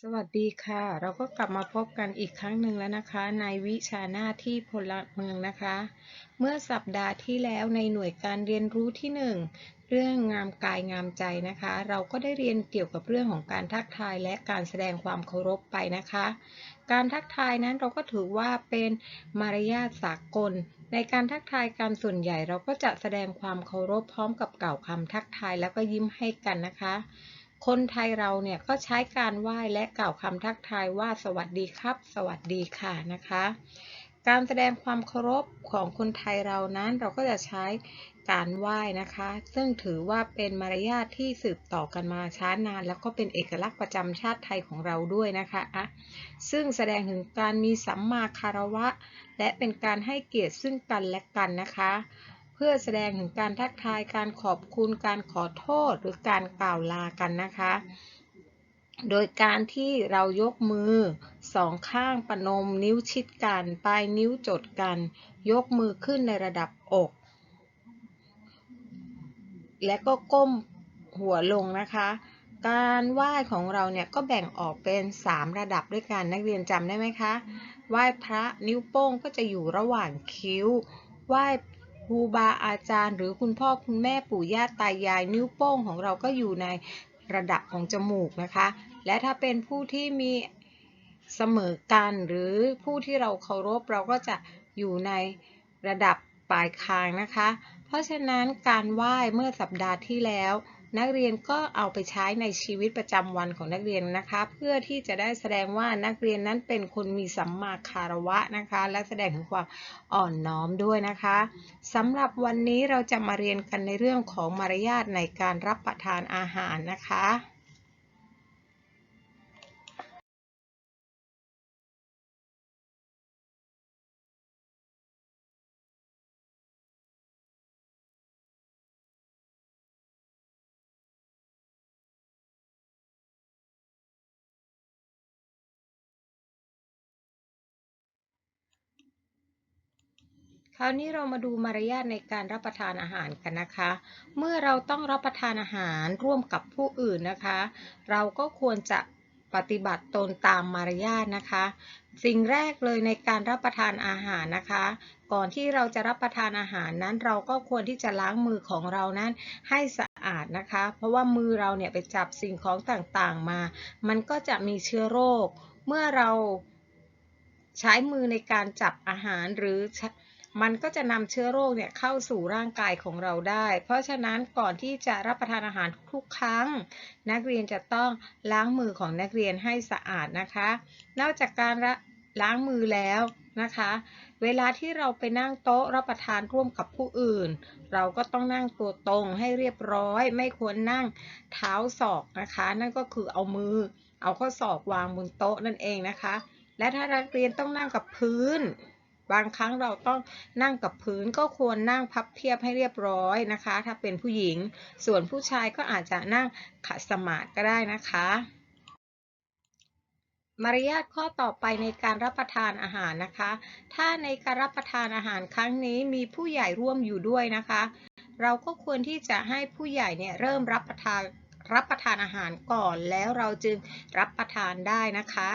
สวัสดีค่ะ เราก็กลับมาพบกันอีกครั้งหนึ่งแล้วนะคะ ในวิชาหน้าที่พลเมืองนะคะ เมื่อสัปดาห์ที่แล้วในหน่วยการเรียนรู้ที่ 1 เรื่องงามกายงามใจนะคะ เราก็ได้เรียนเกี่ยวกับเรื่องของการทักทายและการแสดงความเคารพไปนะคะ การทักทายนั้นเราก็ถือว่าเป็นมารยาทสากล ในการทักทายการส่วนใหญ่เราก็จะแสดงความเคารพพร้อมกับกล่าวคำทักทายแล้วก็ยิ้มให้กันนะคะ คนไทยเราเนี่ยก็ใช้การไหว้และกล่าวคำทักทายว่าสวัสดีครับ สวัสดีค่ะนะคะ การแสดงความเคารพของคนไทยเรานั้นเราก็จะใช้การไหว้นะคะ ซึ่งถือว่าเป็นมารยาทที่สืบต่อกันมาช้านาน แล้วก็เป็นเอกลักษณ์ประจำชาติไทยของเราด้วยนะคะอะซึ่งแสดงถึงการมีสัมมาคารวะ และเป็นการให้เกียรติซึ่งกันและกันนะคะ พื่อแสดงถึงการทักทายการขอบคุณการขอโทษหรือการกล่าวลากันนะคะ โดยการที่เรายกมือสองข้างประนมนิ้วชิดกันปลายนิ้วจดกัน ยกมือขึ้นในระดับอก และก็ก้มหัวลงนะคะ การไหว้ของเราเนี่ยก็แบ่งออกเป็น 3 ระดับด้วยกันนักเรียนจำได้ไหมคะ ไหว้พระนิ้วโป้งก็จะอยู่ระหว่างคิ้ว ไหว้ ครูบาอาจารย์ หรือคุณพ่อคุณแม่ปู่ย่าตายาย นิ้วโป้งของเราก็อยู่ในระดับของจมูกนะคะ และถ้าเป็นผู้ที่มีเสมอกันหรือผู้ที่เราเคารพเราก็จะอยู่ในระดับปลายคางนะคะ เพราะฉะนั้นการไหว้เมื่อสัปดาห์ที่แล้ว นักเรียนก็เอาไปใช้ในชีวิตประจำวันของนักเรียนนะคะ เพื่อที่จะได้แสดงว่านักเรียนนั้นเป็นคนมีสัมมาคารวะนะคะ และแสดงถึงความอ่อนน้อมด้วยนะคะสำหรับวันนี้เราจะมาเรียนกันในเรื่องของมารยาทในการรับประทานอาหารนะคะ คราวนี้เรามาดูมารยาทในการรับประทานอาหารกันนะคะ เมื่อเราต้องรับประทานอาหารร่วมกับผู้อื่นนะคะ เราก็ควรจะปฏิบัติตนตามมารยาทนะคะ สิ่งแรกเลยในการรับประทานอาหารนะคะ ก่อนที่เราจะรับประทานอาหารนั้น เราก็ควรที่จะล้างมือของเรานั้นให้สะอาดนะคะ เพราะว่ามือเราเนี่ยไปจับสิ่งของต่างๆมา มันก็จะมีเชื้อโรค เมื่อเราใช้มือในการจับอาหารหรือ มันก็จะนำเชื้อโรคเนี่ยเข้าสู่ร่างกายของเราได้ เพราะฉะนั้นก่อนที่จะรับประทานอาหารทุกครั้ง นักเรียนจะต้องล้างมือของนักเรียนให้สะอาดนะคะ นอกจากการล้างมือแล้วนะคะ เวลาที่เราไปนั่งโต๊ะรับประทานร่วมกับผู้อื่น เราก็ต้องนั่งตัวตรงให้เรียบร้อย ไม่ควรนั่งเท้าศอกนะคะ นั่นก็คือเอามือ เอาข้อศอกวางบนโต๊ะนั่นเองนะคะ และถ้านักเรียนต้องนั่งกับพื้น บางครั้งเราต้องนั่งกับพื้นก็ควรนั่งพับเพียบให้เรียบร้อยนะคะ ถ้าเป็นผู้หญิง ส่วนผู้ชายก็อาจจะนั่งขัดสมาธิก็ได้นะคะมารยาทข้อต่อไปในการรับประทานอาหารนะคะ ถ้าในการรับประทานอาหารครั้งนี้มีผู้ใหญ่ร่วมอยู่ด้วยนะคะ เราก็ควรที่จะให้ผู้ใหญ่เนี่ยเริ่มรับประทานรับประทานอาหารก่อนแล้วเราจึงรับประทานได้นะคะ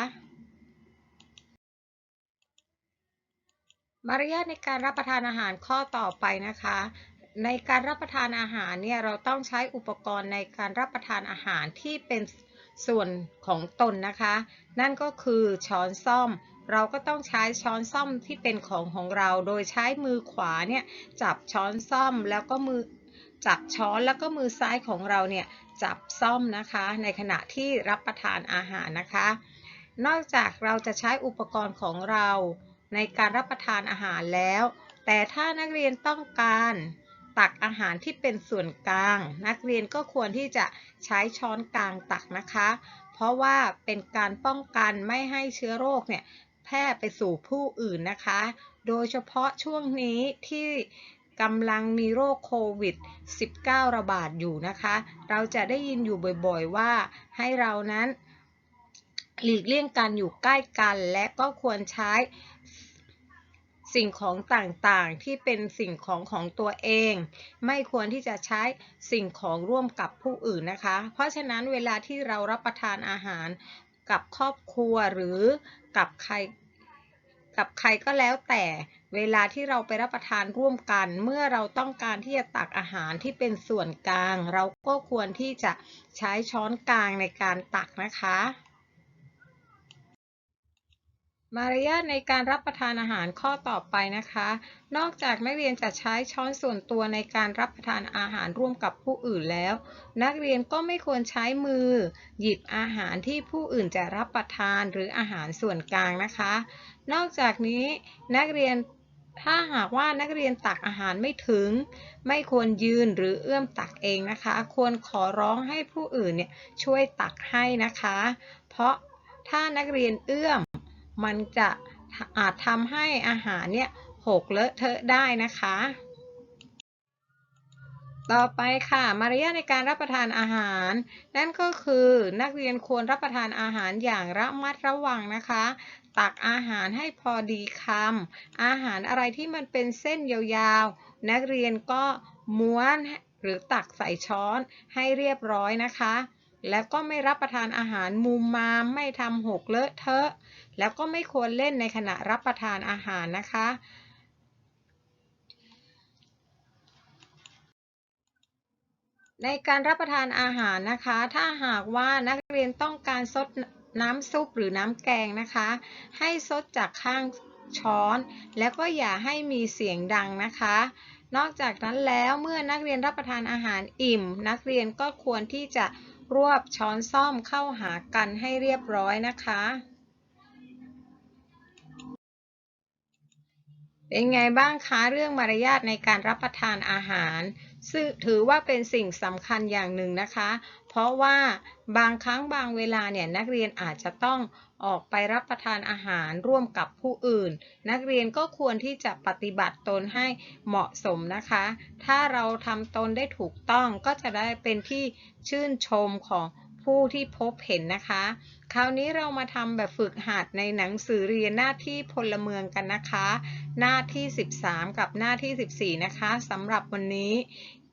มารยาทในการรับประทานอาหารข้อต่อไปนะคะ ในการรับประทานอาหารเนี่ยเราต้องใช้อุปกรณ์ในการรับประทานอาหารที่เป็นส่วนของตนนะคะ นั่นก็คือช้อนซ่อม เราก็ต้องใช้ช้อนซ่อมที่เป็นของของเรา โดยใช้มือขวาเนี่ยจับช้อนซ่อมแล้วก็มือจับช้อนแล้วก็มือซ้ายของเราเนี่ยจับซ่อมนะคะ ในขณะที่รับประทานอาหารนะคะ นอกจากเราจะใช้อุปกรณ์ของเรา ในการรับประทานอาหารแล้ว แต่ถ้านักเรียนต้องการตักอาหารที่เป็นส่วนกลาง นักเรียนก็ควรที่จะใช้ช้อนกลางตักนะคะ เพราะว่าเป็นการป้องกันไม่ให้เชื้อโรคเนี่ยแพร่ไปสู่ผู้อื่นนะคะ โดยเฉพาะช่วงนี้ที่กำลังมีโรคโควิด -19 ระบาดอยู่นะคะ เราจะได้ยินอยู่บ่อยๆว่าให้เรานั้น หลีกเลี่ยงการอยู่ใกล้กันและก็ควรใช้ สิ่งของต่างๆ ที่เป็นสิ่งของของตัวเอง ไม่ควรที่จะใช้สิ่งของร่วมกับผู้อื่นนะคะ เพราะฉะนั้นเวลาที่เรารับประทานอาหารกับครอบครัวหรือกับใครกับใครก็แล้วแต่เวลาที่เราไปรับประทานร่วมกัน เมื่อเราต้องการที่จะตักอาหารที่เป็นส่วนกลาง เราก็ควรที่จะใช้ช้อนกลางในการตักนะคะ มารยาทในการรับประทานอาหารข้อต่อไปนะคะ นอกจากนักเรียนจะใช้ช้อนส่วนตัวในการรับประทานอาหารร่วมกับผู้อื่นแล้ว นักเรียนก็ไม่ควรใช้มือ หยิบอาหารที่ผู้อื่นจะรับประทานหรืออาหารส่วนกลางนะคะ นอกจากนี้นักเรียนถ้าหากว่านักเรียนตักอาหารไม่ถึง ไม่ควรยืนหรือเอื้อมตักเองนะคะ ควรขอร้องให้ผู้อื่นเนี่ยช่วยตักให้นะคะ เพราะถ้านักเรียนเอื้อม มันจะอาจทำให้อาหารเนี่ยหกเลอะเทอะได้นะคะ ต่อไปค่ะมารยาทในการรับประทานอาหาร นั่นก็คือนักเรียนควรรับประทานอาหารอย่างระมัดระวังนะคะ ตักอาหารให้พอดีคำอาหารอะไรที่มันเป็นเส้นยาวๆ นักเรียนก็ม้วนหรือตักใส่ช้อนให้เรียบร้อยนะคะ แล้วก็ไม่รับประทานอาหารมุมมามไม่ทำหกเลอะเทอะ แล้วก็ไม่ควรเล่นในขณะรับประทานอาหารนะคะ ในการรับประทานอาหารนะคะ ถ้าหากว่านักเรียนต้องการซดน้ำซุปหรือน้ำแกงนะคะ ให้ซดจากข้างช้อน แล้วก็อย่าให้มีเสียงดังนะคะ นอกจากนั้นแล้วเมื่อนักเรียนรับประทานอาหารอิ่ม นักเรียนก็ควรที่จะรวบช้อนซ่อมเข้าหากันให้เรียบร้อยนะคะ เป็นไงบ้างคะเรื่องมารยาทในการรับประทานอาหาร ซึ่งถือว่าเป็นสิ่งสำคัญอย่างหนึ่งนะคะ เพราะว่าบางครั้งบางเวลาเนี่ยนักเรียนอาจจะต้องออกไปรับประทานอาหารร่วมกับผู้อื่น นักเรียนก็ควรที่จะปฏิบัติตนให้เหมาะสมนะคะ ถ้าเราทำตนได้ถูกต้องก็จะได้เป็นที่ชื่นชมของ ผู้ที่พบเห็นนะคะ คราวนี้เรามาทำแบบฝึกหัดในหนังสือเรียนหน้าที่พลเมืองกันนะคะ หน้าที่ 13 กับหน้าที่ 14 นะคะสำหรับวันนี้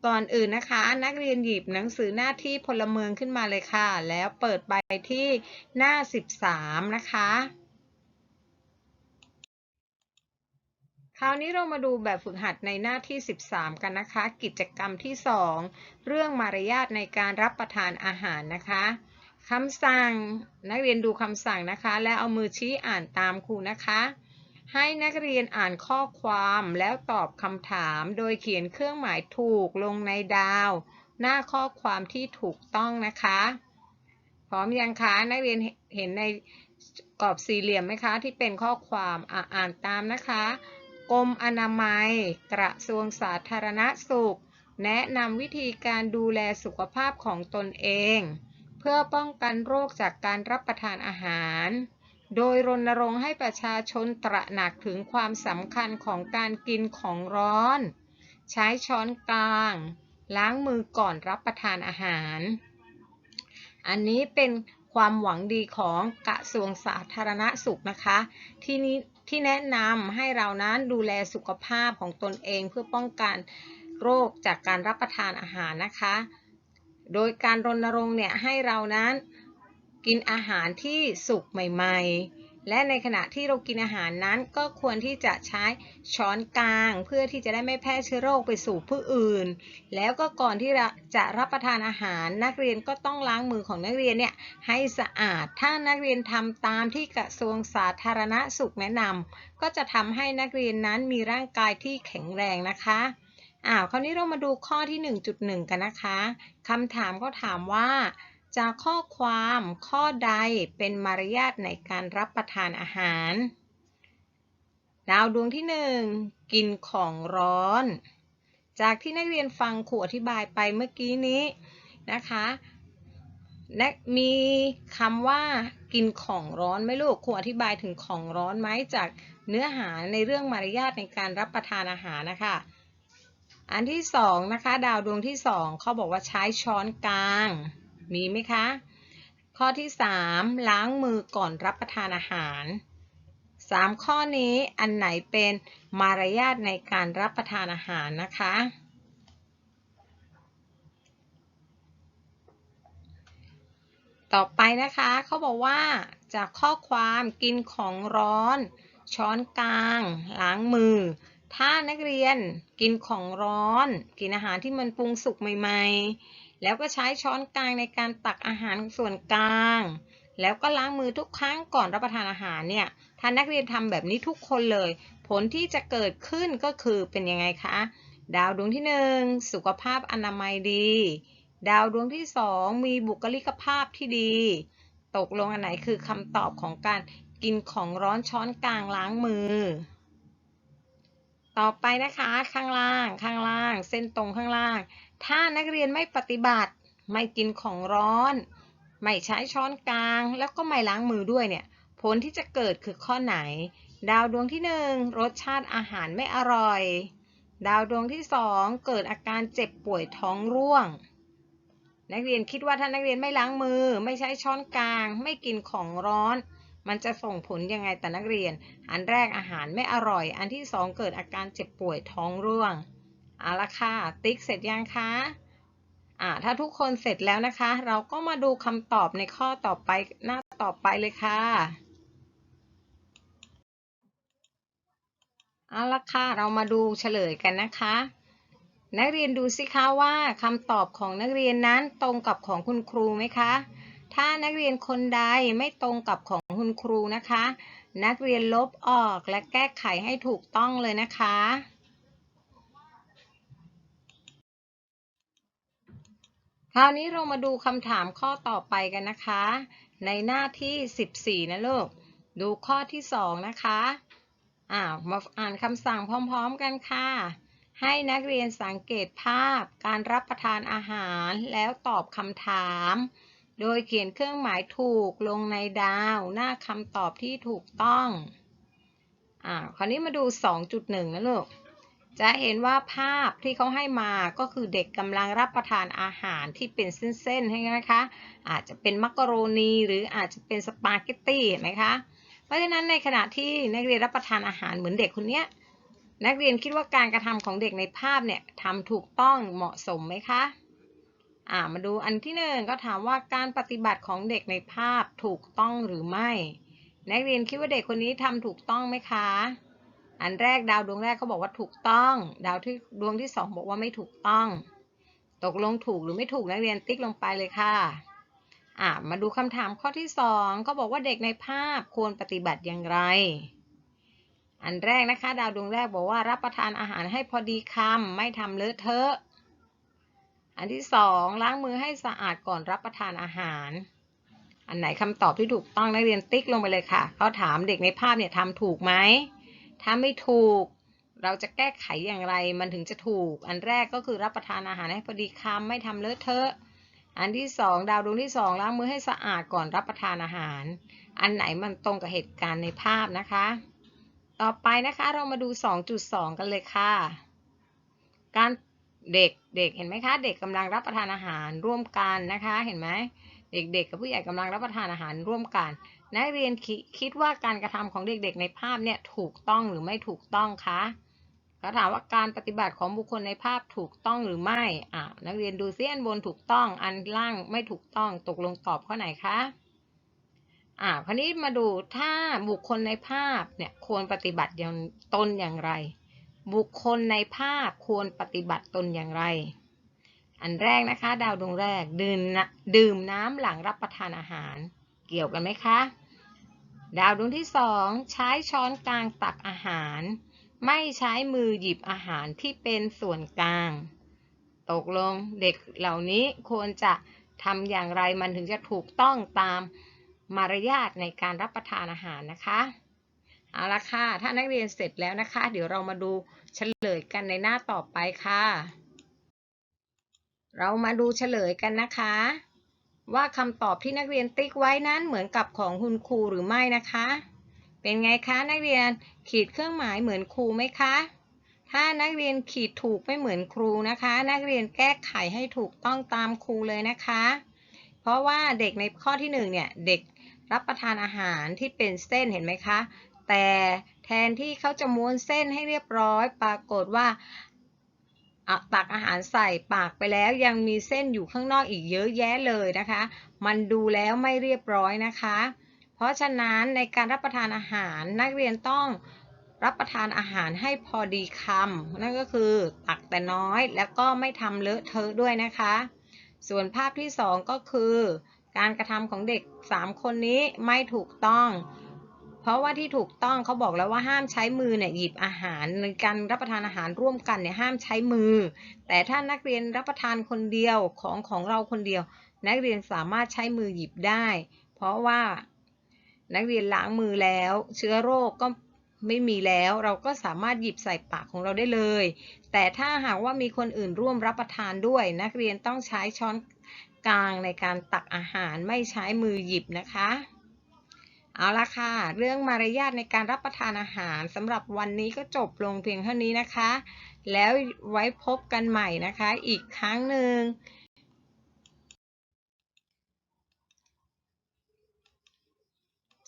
ก่อนอื่นนะคะ นักเรียนหยิบหนังสือหน้าที่พลเมืองขึ้นมาเลยค่ะ แล้วเปิดไปที่หน้า 13 นะคะ คราวนี้เรามาดูแบบฝึกหัดในหน้าที่ 13 กันนะคะ กิจกรรมที่ 2 เรื่องมารยาทในการรับประทานอาหารนะคะคำสั่งนักเรียนดูคำสั่งนะคะ และเอามือชี้อ่านตามครูนะคะ ให้นักเรียนอ่านข้อความแล้วตอบคำถาม โดยเขียนเครื่องหมายถูกลงในดาว หน้าข้อความที่ถูกต้องนะคะ พร้อมยังคะนักเรียนเห็นในกรอบสี่เหลี่ยมไหมคะ ที่เป็นข้อความออ่านตามนะคะ กรมอนามัย กระทรวงสาธารณสุข แนะนำวิธีการดูแลสุขภาพของตนเอง เพื่อป้องกันโรคจากการรับประทานอาหาร โดยรณรงค์ให้ประชาชนตระหนักถึงความสำคัญของการกินของร้อน ใช้ช้อนกลาง ล้างมือก่อนรับประทานอาหาร อันนี้เป็นความหวังดีของกระทรวงสาธารณสุขนะคะ ที่นี้ ที่แนะนำให้เรานั้นดูแลสุขภาพของตนเองเพื่อป้องกันโรคจากการรับประทานอาหารนะคะ โดยการรณรงค์เนี่ยให้เรานั้นกินอาหารที่สุกใหม่ ๆ และในขณะที่เรากินอาหารนั้นก็ควรที่จะใช้ช้อนกลาง เพื่อที่จะได้ไม่แพร่เชื้อโรคไปสู่ผู้อื่น แล้วก็ก่อนที่จะรับประทานอาหาร นักเรียนก็ต้องล้างมือของนักเรียนเนี่ยให้สะอาด ถ้านักเรียนทำตามที่กระทรวงสาธารณสุขแนะนำก็จะทำให้นักเรียนนั้นมีร่างกายที่แข็งแรงนะคะอ้าวคราวนี้เรามาดูข้อที่ 1.1 กันนะคะคำถามก็ถามว่า จากข้อความข้อใดเป็นมารยาทในการรับประทานอาหาร ดาวดวงที่ 1 กินของร้อน จากที่นักเรียนฟังครูอธิบายไปเมื่อกี้นี้นะคะและมีคำว่ากินของร้อนไหมลูกครูอธิบายถึงของร้อนไหมจากเนื้อหาในเรื่องมารยาทในการรับประทานอาหารนะคะ อันที่สองนะคะ ดาวดวงที่สองเขาบอกว่าใช้ช้อนกลาง มีไหมคะ ข้อที่สามล้างมือก่อนรับประทานอาหารสามข้อนี้อันไหนเป็นมารยาทในการรับประทานอาหารนะคะ ต่อไปนะคะเขาบอกว่าจากข้อความกินของร้อน ช้อนกลาง ล้างมือ ถ้านักเรียนกินของร้อน กินอาหารที่มันปรุงสุกใหม่ ๆ แล้วก็ใช้ช้อนกลางในการตักอาหารส่วนกลาง แล้วก็ล้างมือทุกครั้งก่อนรับประทานอาหารเนี่ย ถ้านักเรียนทำแบบนี้ทุกคนเลย ผลที่จะเกิดขึ้นก็คือเป็นยังไงคะ ดาวดวงที่หนึ่งสุขภาพอนามัยดี ดาวดวงที่สองมีบุคลิกภาพที่ดี ตกลงอันไหนคือคำตอบของการกินของร้อนช้อนกลางล้างมือ ต่อไปนะคะข้างล่างข้างล่าง เส้นตรงข้างล่าง ถ้านักเรียนไม่ปฏิบัติ ไม่กินของร้อน ไม่ใช้ช้อนกลาง แล้วก็ไม่ล้างมือด้วยเนี่ย ผลที่จะเกิดคือข้อไหน ดาวดวงที่หนึ่งรสชาติอาหารไม่อร่อย ดาวดวงที่สองเกิดอาการเจ็บป่วยท้องร่วง นักเรียนคิดว่าถ้านักเรียนไม่ล้างมือ ไม่ใช้ช้อนกลาง ไม่กินของร้อน มันจะส่งผลยังไงแต่นักเรียน อันแรกอาหารไม่อร่อย อันที่สองเกิดอาการเจ็บป่วยท้องร่วง เอาละค่ะ ติ๊กเสร็จยังคะอ่าถ้าทุกคนเสร็จแล้วนะคะ เราก็มาดูคำตอบในข้อต่อไปหน้าต่อไปเลยค่ะเอาละค่ะ เรามาดูเฉลยกันนะคะ นักเรียนดูสิคะว่าคำตอบของนักเรียนนั้นตรงกับของคุณครูไหมคะ ถ้านักเรียนคนใดไม่ตรงกับของคุณครูนะคะ นักเรียนลบออกและแก้ไขให้ถูกต้องเลยนะคะ คราวนี้เรามาดูคำถามข้อต่อไปกันนะคะ ในหน้าที่ 14 นะลูก ดูข้อที่ 2 นะคะอ่ามาอ่านคำสั่งพร้อมๆกันค่ะ ให้นักเรียนสังเกตภาพการรับประทานอาหารแล้วตอบคำถาม โดยเขียนเครื่องหมายถูกลงในดาวหน้าคำตอบที่ถูกต้องอ่าคราวนี้มาดู 2.1 นะลูก จะเห็นว่าภาพที่เขาให้มาก็คือเด็กกำลังรับประทานอาหารที่เป็นเส้นๆให้นะคะ อาจจะเป็นมักกะโรนีหรืออาจจะเป็นสปาเกตตี้นไหมคะ เพราะฉะนั้นในขณะที่นักเรียนรับประทานอาหารเหมือนเด็กคนนี้นักเรียนคิดว่าการกระทำของเด็กในภาพเนี่ยทำถูกต้องเหมาะสมไหมคะอ่ามาดูอันที่หนึ่งก็ถามว่าการปฏิบัติของเด็กในภาพถูกต้องหรือไม่ นักเรียนคิดว่าเด็กคนนี้ทำถูกต้องไหมคะ อันแรกดาวดวงแรกเขาบอกว่าถูกต้อง ดาวที่ดวงที่สองบอกว่าไม่ถูกต้อง ตกลงถูกหรือไม่ถูกนักเรียนติ๊กลงไปเลยค่ะอ่ามาดูคำถามข้อที่สองเขาบอกว่าเด็กในภาพควรปฏิบัติอย่างไร อันแรกนะคะ ดาวดวงแรกบอกว่ารับประทานอาหารให้พอดีคำไม่ทำเลอะเทอะ อันที่สองล้างมือให้สะอาดก่อนรับประทานอาหาร อันไหนคำตอบที่ถูกต้องนักเรียนติ๊กลงไปเลยค่ะเขาถามเด็กในภาพเนี่ยทำถูกไหม ถ้าไม่ถูก เราจะแก้ไขอย่างไรมันถึงจะถูก อันแรกก็คือรับประทานอาหารให้พอดีคำไม่ทำเลอะเทอะ อันที่สองดาวดวงที่สองล้างมือให้สะอาดก่อนรับประทานอาหาร อันไหนมันตรงกับเหตุการณ์ในภาพนะคะ ต่อไปนะคะเรามาดู 2.2 กันเลยค่ะ การเด็กเด็กเห็นไหมคะเด็กกำลังรับประทานอาหารร่วมกันนะคะ เห็นไหมเด็กๆกับผู้ใหญ่กำลังรับประทานอาหารร่วมกัน นักเรียนคิคิดว่าการกระทำของเด็กๆ ในภาพเนี่ยถูกต้องหรือไม่ถูกต้องคะเขาถามว่าการปฏิบัติของบุคคลในภาพถูกต้องหรือไม่อ่านักเรียนดูซิอันบนถูกต้อง อันล่างไม่ถูกต้อง ตกลงตอบข้อไหนคะอ่าคราวนี้มาดูถ้าบุคคลในภาพเนี่ยควรปฏิบัติอย่างตนอย่างไร บุคคลในภาพควรปฏิบัติตนอย่างไร อันแรกนะคะ ดาวดวงแรกดื่มดื่มน้ำหลังรับประทานอาหาร เกี่ยวกันไหมคะ ดาวดวงที่สองใช้ช้อนกลางตักอาหาร ไม่ใช้มือหยิบอาหารที่เป็นส่วนกลาง ตกลงเด็กเหล่านี้ควรจะทำอย่างไรมันถึงจะถูกต้องตามมารยาทในการรับประทานอาหารนะคะเอาละค่ะ ถ้านักเรียนเสร็จแล้วนะคะ เดี๋ยวเรามาดูเฉลยกันในหน้าต่อไปค่ะ เรามาดูเฉลยกันนะคะ ว่าคำตอบที่นักเรียนติ๊กไว้นั้นเหมือนกับของคุณครูหรือไม่นะคะ เป็นไงคะนักเรียนขีดเครื่องหมายเหมือนครูไหมคะ ถ้านักเรียนขีดถูกไม่เหมือนครูนะคะ นักเรียนแก้ไขให้ถูกต้องตามครูเลยนะคะ เพราะว่าเด็กในข้อที่หนึ่งเนี่ยเด็กรับประทานอาหารที่เป็นเส้นเห็นไหมคะ แต่แทนที่เขาจะม้วนเส้นให้เรียบร้อย ปรากฏว่า ตักอาหารใส่ปากไปแล้วยังมีเส้นอยู่ข้างนอกอีกเยอะแยะเลยนะคะ มันดูแล้วไม่เรียบร้อยนะคะ เพราะฉะนั้นในการรับประทานอาหารนักเรียนต้องรับประทานอาหารให้พอดีคำนั่นก็คือตักแต่น้อยแล้วก็ไม่ทำเลอะเทอะด้วยนะคะ ส่วนภาพที่สองก็คือ การกระทำของเด็ก 3 คนนี้ไม่ถูกต้อง เพราะว่าที่ถูกต้องเขาบอกแล้วว่าห้ามใช้มือเนี่ยหยิบอาหารในการรับประทานอาหารร่วมกันเนี่ยห้ามใช้มือ แต่ถ้านักเรียนรับประทานคนเดียวของของเราคนเดียว นักเรียนสามารถใช้มือหยิบได้ เพราะว่านักเรียนล้างมือแล้ว เชื้อโรคก็ไม่มีแล้วเราก็สามารถหยิบใส่ปากของเราได้เลย แต่ถ้าหากว่ามีคนอื่นร่วมรับประทานด้วย นักเรียนต้องใช้ช้อนกลางในการตักอาหารไม่ใช้มือหยิบนะคะ เอาละค่ะ เรื่องมารยาทในการรับประทานอาหารสำหรับวันนี้ก็จบลงเพียงเท่านี้นะคะ แล้วไว้พบกันใหม่นะคะ อีกครั้งหนึ่ง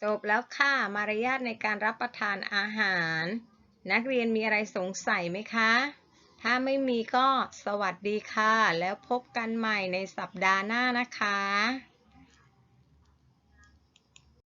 จบแล้วค่ะ มารยาทในการรับประทานอาหาร นักเรียนมีอะไรสงสัยไหมคะ ถ้าไม่มีก็สวัสดีค่ะ แล้วพบกันใหม่ในสัปดาห์หน้านะคะ